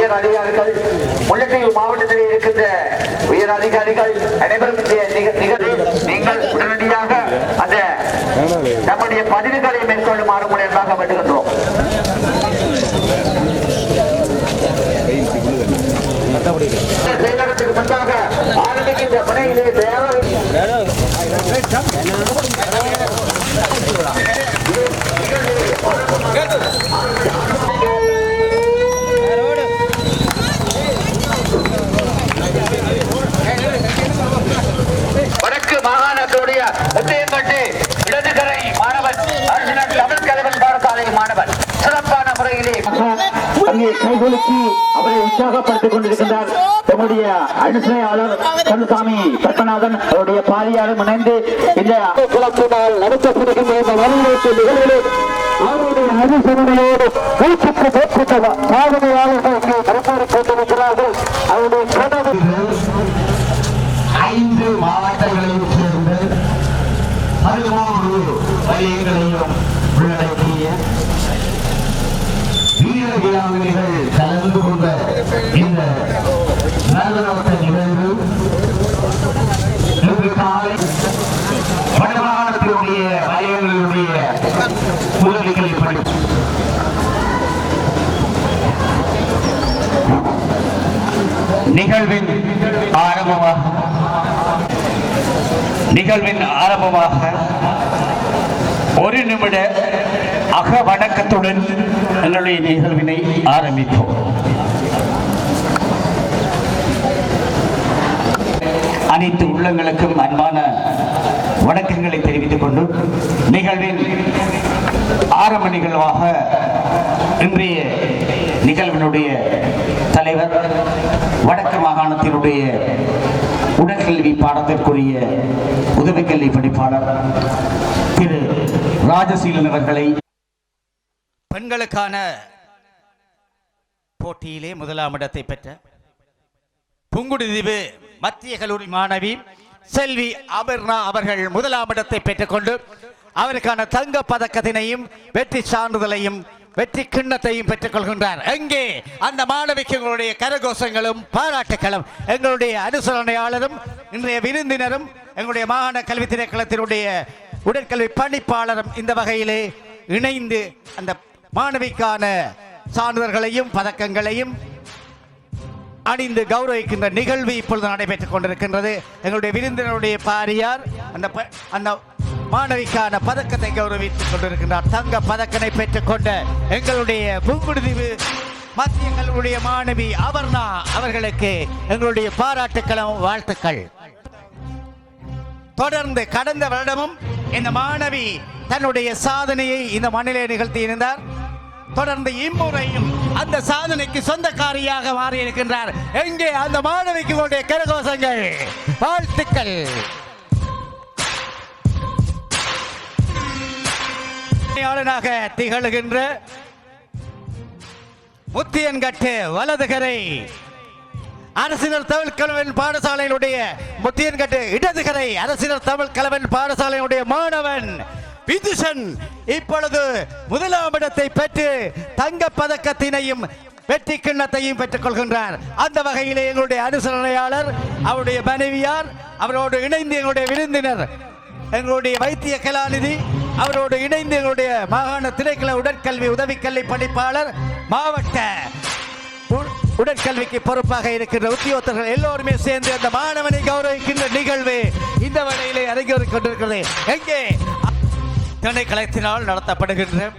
உயர் அதிகாரிகள் முல்லைத்தீவு மாவட்டத்தில் இருக்கின்ற உயர் அதிகாரிகள் அனைவரும் நீங்கள் உடனடியாக அந்த நம்முடைய பதிவுகளை மேற்கொள்ளுமாறு முறையாக வருகின்றோம் செயலகத்துக்கு முன்பாக ஆரம்பிக்கின்ற முனையிலே தேவை வடக்கு மாகாணத்துடைய முத்தையம்பட்டு இடதுகரை மாணவன் அரசினர் தமிழ் கலவன் பாடசாலை மாணவன் சிறப்பான முறையிலே அங்கே கைகொலுக்கி அவரை உற்சாகப்படுத்திக் கொண்டிருக்கின்றார். நம்முடைய அனுசனையாளர் கந்தசாமி பத்மநாதன் அவருடைய பாரியாரும் இணைந்து இந்த குளத்தினால் நடத்தப்படுகின்ற இந்த வரவேற்பு நிகழ்வில் அவருடைய அனுசரணையோடு நூற்றுக்கு மேற்பட்ட சாதனையாளர்கள் மாணவிகள் கலந்து கொண்ட இந்த நல்லோட்ட நிகழ்வு இன்று காலை வடமாகாணத்தினுடைய வலயங்களுடைய உதவிகளை படி நிகழ்வின் ஆரம்பமாக நிகழ்வின் ஆரம்பமாக ஒரு நிமிட அக வணக்கத்துடன் எங்களுடைய நிகழ்வினை ஆரம்பிப்போம். அனைத்து உள்ளங்களுக்கும் அன்பான வணக்கங்களை தெரிவித்துக் கொண்டு நிகழ்வின் ஆரம்ப நிகழ்வாக இன்றைய நிகழ்வினுடைய தலைவர் வடக்கு மாகாணத்தினுடைய உடற்கல்வி பாடத்திற்குரிய உதவி கல்வி படிப்பாளர் திரு ராஜசீலன் அவர்களை பெண்களுக்கான போட்டியிலே முதலாம் இடத்தை பெற்ற புங்குடுதீவு மத்திய கல்லூரி மாணவி செல்வி அபர்ணா அவர்கள் முதலாம் இடத்தை பெற்றுக்கொண்டு அவருக்கான தங்க பதக்கத்தினையும் வெற்றி சான்றிதழையும் வெற்றி கிண்ணத்தையும் பெற்றுக் கொள்கின்றார். எங்கே? அந்த மாணவிக்கு எங்களுடைய கரகோஷங்களும் பாராட்டுகளும் எங்களுடைய அனுசரணையாளரும் இன்றைய விருந்தினரும் எங்களுடைய மாகாண கல்வி திணைக்களத்தினுடைய உடற்கல்வி பணிப்பாளரும் இந்த வகையிலே இணைந்து அந்த மாணவிக்கான சான்றிதழ்களையும் பதக்கங்களையும் அணிந்து கௌரவிக்கின்ற நிகழ்வு இப்பொழுது நடைபெற்றுக் கொண்டிருக்கின்றது. எங்களுடைய விருந்தினருடைய பாரியார் அந்த ப- அந்த மாணவிக்கான பதக்கத்தை கௌரவித்துக் கொண்டிருக்கின்றார். தங்க பதக்கனை பெற்றுக்கொண்ட எங்களுடைய பூங்குடுதீவு மத்திய கல்லூரிய மாணவி அபர்ணா அவர்களுக்கு எங்களுடைய பாராட்டுக்களும் வாழ்த்துக்கள். தொடர்ந்து கடந்த வருடமும் இந்த மாணவி தன்னுடைய சாதனையை இந்த மண்ணிலே நிகழ்த்தியிருந்தார் தொடர்ந்து இம்முறையும் அந்த சாதனைக்கு சொந்தக்காரியாக மாறி இருக்கின்றார். எங்கே? அந்த மாணவிக்கு உங்களுடைய கரகோஷங்கள் வாழ்த்துக்கள். ஆளுநராக திகழ்கின்ற முத்தியன்கட்டு வலதுகரை அரசினர் தமிழ் கலவன் பாடசாலையினுடைய முத்தியன்கட்டு இடதுகரை அரசினர் தமிழ் கலவன் பாடசாலையினுடைய மாணவன் விதுஷன் இப்பொழுது முதலாம் இடத்தை பெற்று தங்க பதக்கத்தினையும் வெற்றி கிண்ணத்தையும் பெற்றுக் கொள்கின்றார். அந்த வகையிலே எங்களுடைய அனுசரணையாளர் அவருடைய மனைவியார் அவரோடு இணைந்து எங்களுடைய விருந்தினர் எங்களுடைய வைத்திய கலாநிதி அவரோடு இணைந்து எங்களுடைய மாகாண திணைக்கள உடற்கல்வி உதவிக்கல்வி படிப்பாளர் மாவட்ட உ- உடற்கல்விக்கு பொறுப்பாக இருக்கின்ற உத்தியோகத்தர்கள் எல்லோருமே சேர்ந்து அந்த மாணவனை கௌரவிக்கின்ற நிகழ்வு இந்த வழியிலே அரங்கேறிக் கொண்டிருக்கிறது எங்கே? திணைக்களத்தினால் நடத்தப்படுகின்ற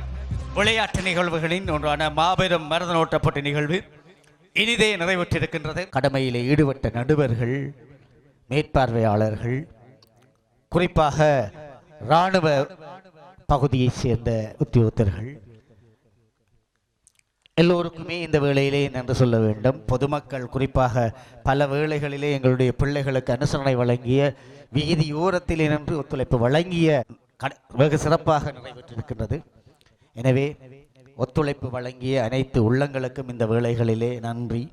விளையாட்டு நிகழ்வுகளின் ஒன்றான மாபெரும் மரதனோட்ட நிகழ்வு இனிதே நிறைவேற்றிருக்கின்றது. கடமையில் ஈடுபட்ட நடுவர்கள் மேற்பார்வையாளர்கள் குறிப்பாக இராணுவ பகுதியைச் சேர்ந்த உத்தியோகத்தர்கள் எல்லோருக்குமே இந்த வேளையிலே நன்றி சொல்ல வேண்டும். பொதுமக்கள் குறிப்பாக பல வேளைகளிலே எங்களுடைய பிள்ளைகளுக்கு அனுசரணை வழங்கிய வீதியோரத்திலே நின்று ஒத்துழைப்பு வழங்கிய வெகு சிறப்பாக நிறைவேற்றிருக்கின்றது. எனவே ஒத்துழைப்பு வழங்கிய அனைத்து உள்ளங்களுக்கும் இந்த வேளைகளிலே நன்றி.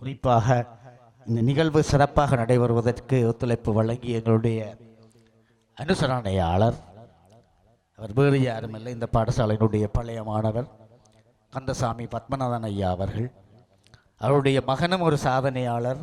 குறிப்பாக இந்த நிகழ்வு சிறப்பாக நடைபெறுவதற்கு ஒத்துழைப்பு வழங்கிய எங்களுடைய அனுசரணையாளர் அவர் வேறு யாரும் இல்லை இந்த பாடசாலையினுடைய பழைய மாணவர் கந்தசாமி பத்மநாதன் ஐயா அவர்கள். அவருடைய மகனும் ஒரு சாதனையாளர்